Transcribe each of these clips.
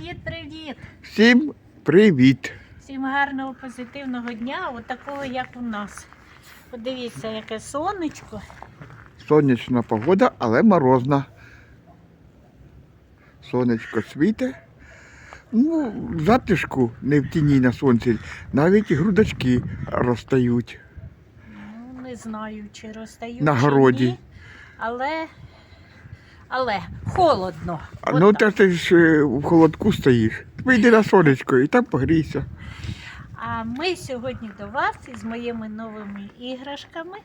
Привіт, привіт! Всім привіт! Всім гарного позитивного дня, от як у нас. Подивіться, яке сонечко. Сонячна погода, але морозна. Сонечко світе. Ну, в затишку не в тіні на сонці, навіть грудочки розстають. Ну, не знаю, чи розстаю. На чи городі. ні, але, але холодно. А ну так. та ти ж е, в холодку стоїш. Вийди на сонечко і там погрійся. А ми сьогодні до вас із моїми новими іграшками.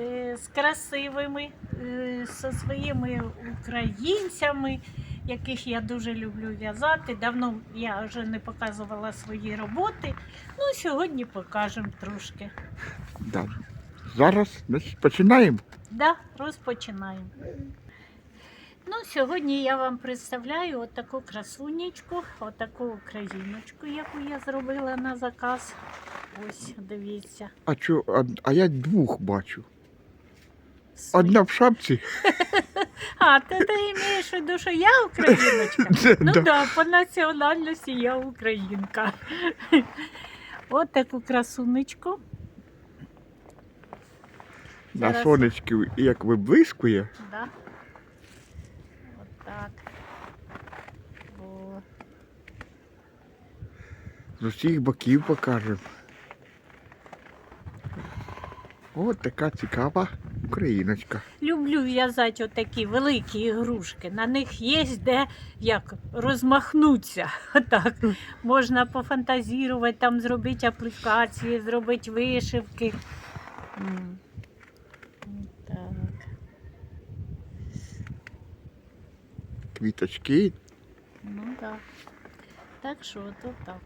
е, З красивими, е, зі своїми українцями, яких я дуже люблю в'язати. Давно я вже не показувала свої роботи. Ну, сьогодні покажемо трошки. Да. Зараз значить, починаємо. Да, розпочинаємо. Ну, сьогодні я вам представляю отаку красунечку, отаку україночку, яку я зробила на заказ. Ось, дивіться. А, чо, а, а я двох бачу. Одна в шапці. А, ти, ти маєш в виду, що я україночка? Ну так, да, по національності я українка. От таку красунечку. На Зараз. сонечки як виблискує. Да. От так. О. З усіх боків покажемо. От така цікава україночка. Люблю в'язати отакі великі ігрушки. На них є де як розмахнутися. Отак. Можна пофантазірувати, там зробити аплікації, зробити вишивки. М. Так. Квіточки. Ну так. Так що то так.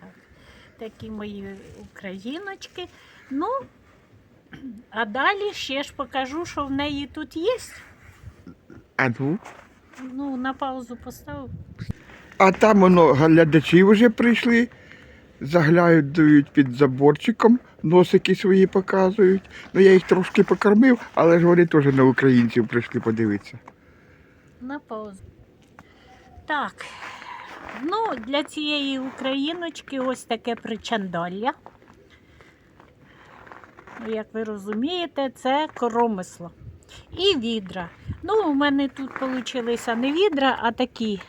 так. Такі мої україночки. Ну, а далі ще ж покажу, що в неї тут є. А ну. Ну, на паузу поставив. А там воно глядачі вже прийшли, заглядають під заборчиком, носики свої показують. Ну я їх трошки покормив, але ж вони теж на українців прийшли подивитися. На паузу. Так. Ну, для цієї україночки ось таке причандалля. Ну, Як ви розумієте, це коромисло. І відра. Ну, у мене тут вийшли не відра, а такі,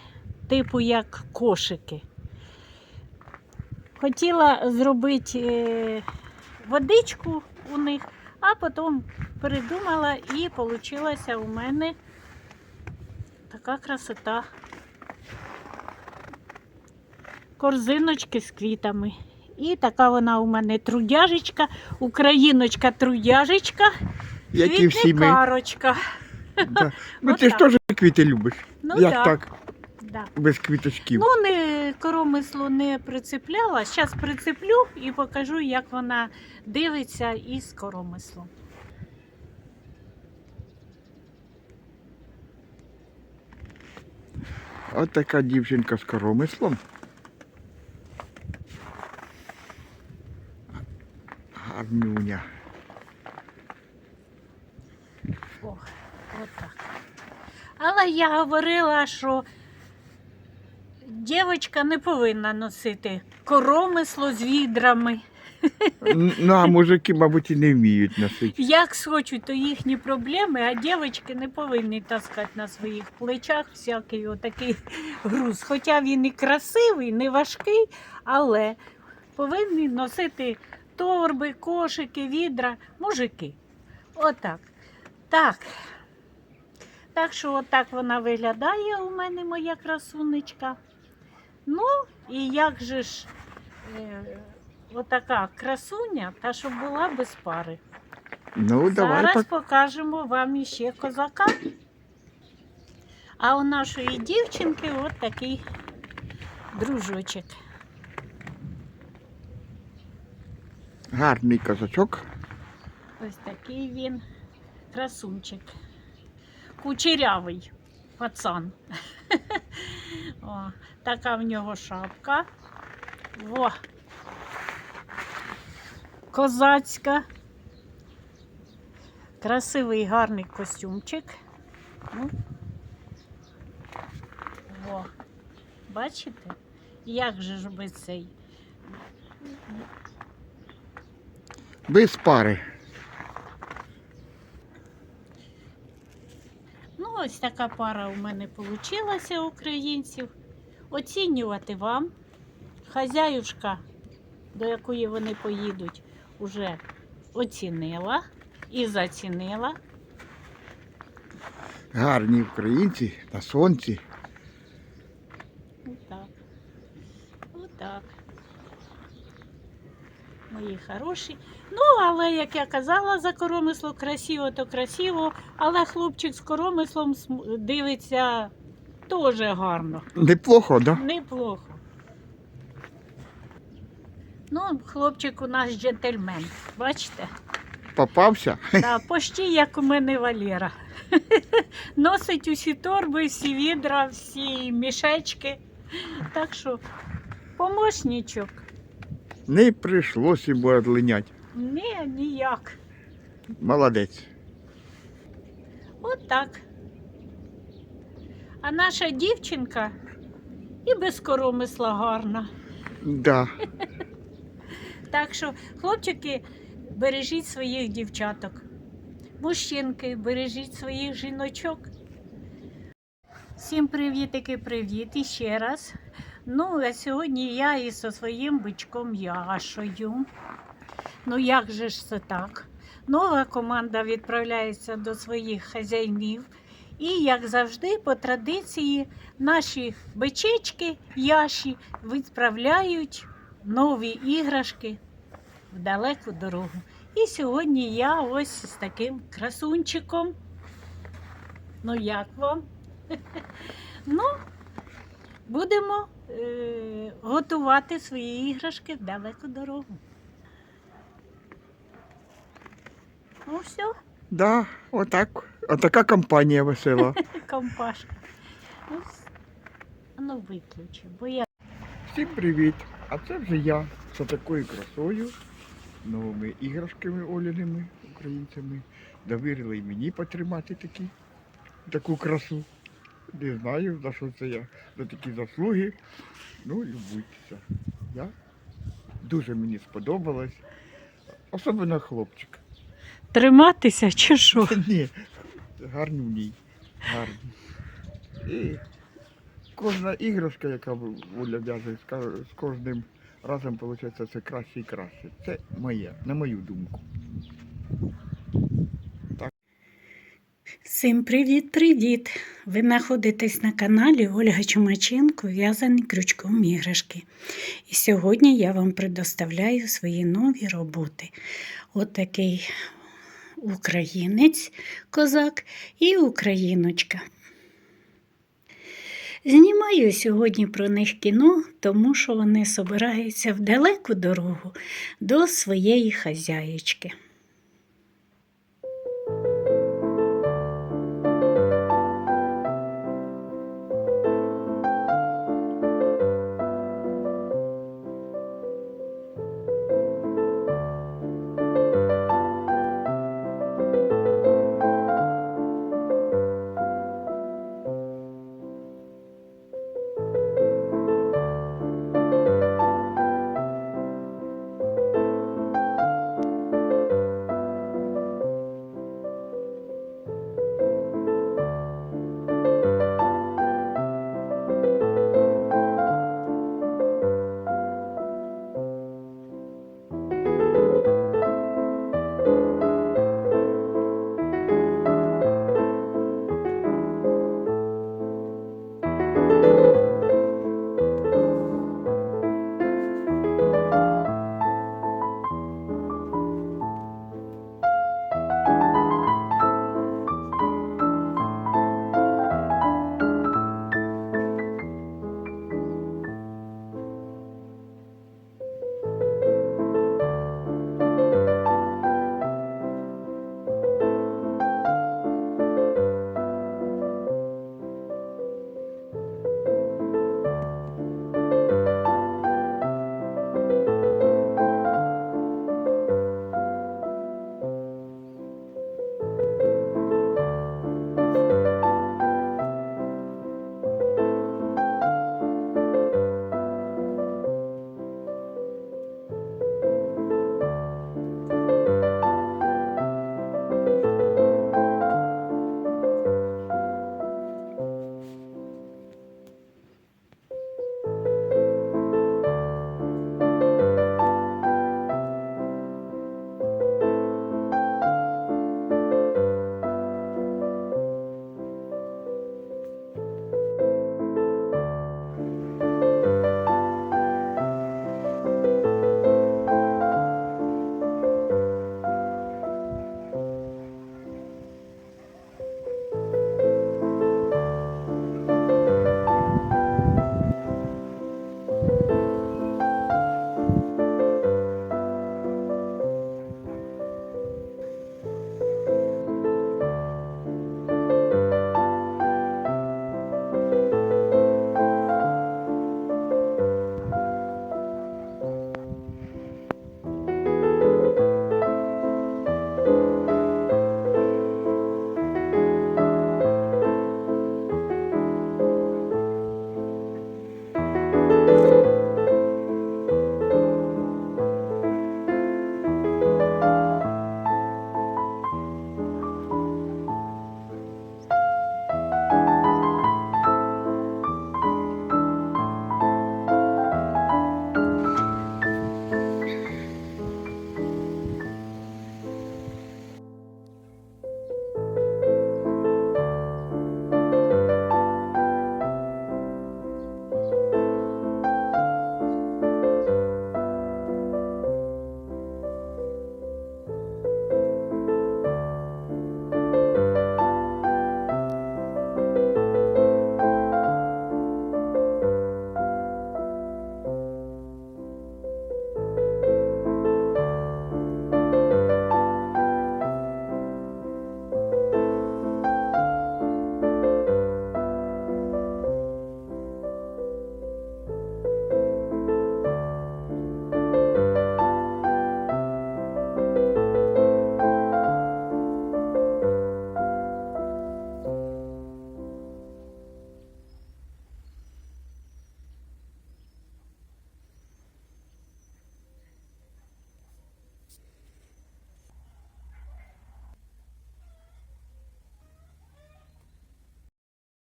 типу як кошики. Хотіла зробити е, водичку у них, а потім передумала і вийшла у мене така красота. Корзиночки з квітами. І така вона у мене трудяжечка, україночка трудяжечка, Які всі ми. квітникарочка. Да. Ну ти ж Отак. теж квіти любиш. Ну Як да, так, Да. без квіточків? Ну, не коромисло не прицепляла. Зараз прицеплю і покажу, як вона дивиться із коромислом. От така дівчинка з коромислом. Гарнюня. О, отак. Але я говорила, що дівчинка не повинна носити коромисло з відрами. Ну, а мужики, мабуть, і не вміють носити. Як схочуть, то їхні проблеми, а дівчатки не повинні таскати на своїх плечах всякий отакий груз. Хоча він і красивий, не важкий, але повинні носити торби, кошики, відра, мужики. Отак. Так. Так що отак вона виглядає у мене, моя красунечка. Ну, і як же ж е, отака красуня, та щоб була без пари. Ну, давай Зараз покажемо вам іще козака. А у нашої дівчинки от такий дружочок. Гарний козачок. Ось такий він красунчик. Кучерявий пацан. О, така в нього шапка. Во. Козацька. Красивий гарний костюмчик. Ну. Бачите? Як же ж без цей? Без пари. Ну, ось така пара у мене вийшла українців. Оцінювати вам. Хазяюшка, до якої вони поїдуть, уже оцінила і зацінила. Гарні українці на сонці. Отак. Отак. Мої хороші. Ну, але як я казала, за коромисло красиво, то красиво, але хлопчик з коромислом дивиться теж гарно. Неплохо, да? Неплохо. Ну, хлопчик у нас джентльмен, бачите? Попався. Та, почти як у мене Валера. Носить усі торби, всі відра, всі мішечки. Так що, помощничок. Не прийшлося йому одлинять. Ні, ніяк. Молодець. От так. А наша дівчинка і без коромисла гарна. Да. Так що, хлопчики, бережіть своїх дівчаток. Мужчинки, бережіть своїх жіночок. Всім привітики, привіт і ще раз. Ну, а сьогодні я із зі своїм бичком Яшою. Ну, як же ж це так? Нова команда відправляється до своїх хазяїнів. І, як завжди, по традиції, наші бичечки Яші відправляють нові іграшки в далеку дорогу. І сьогодні я ось з таким красунчиком. Ну, як вам? Ну, будемо е- готувати свої іграшки в далеку дорогу. Ну, все, Да, отак. Отака компанія весела. компашка. Ну, ну виключи, бо я Всім привіт! А це вже я з такою красою, новими іграшками оляними українцями. Довірили мені потримати такі, таку красу. Не знаю, за що це я, за такі заслуги. Ну, любуйтеся. Я дуже мені сподобалось. Особливо хлопчик. триматися чи що? Ні, гарнюній. Гарні. І кожна іграшка, яка Оля в'яже, з кожним разом виходить все краще і краще. Це моє, на мою думку. Всім привіт-привіт! Ви знаходитесь на каналі Ольга Чумаченко В'язані крючком іграшки. І сьогодні я вам предоставляю свої нові роботи. Отакий українець, козак і україночка. Знімаю сьогодні про них кіно, тому що вони собираються в далеку дорогу до своєї хазяєчки.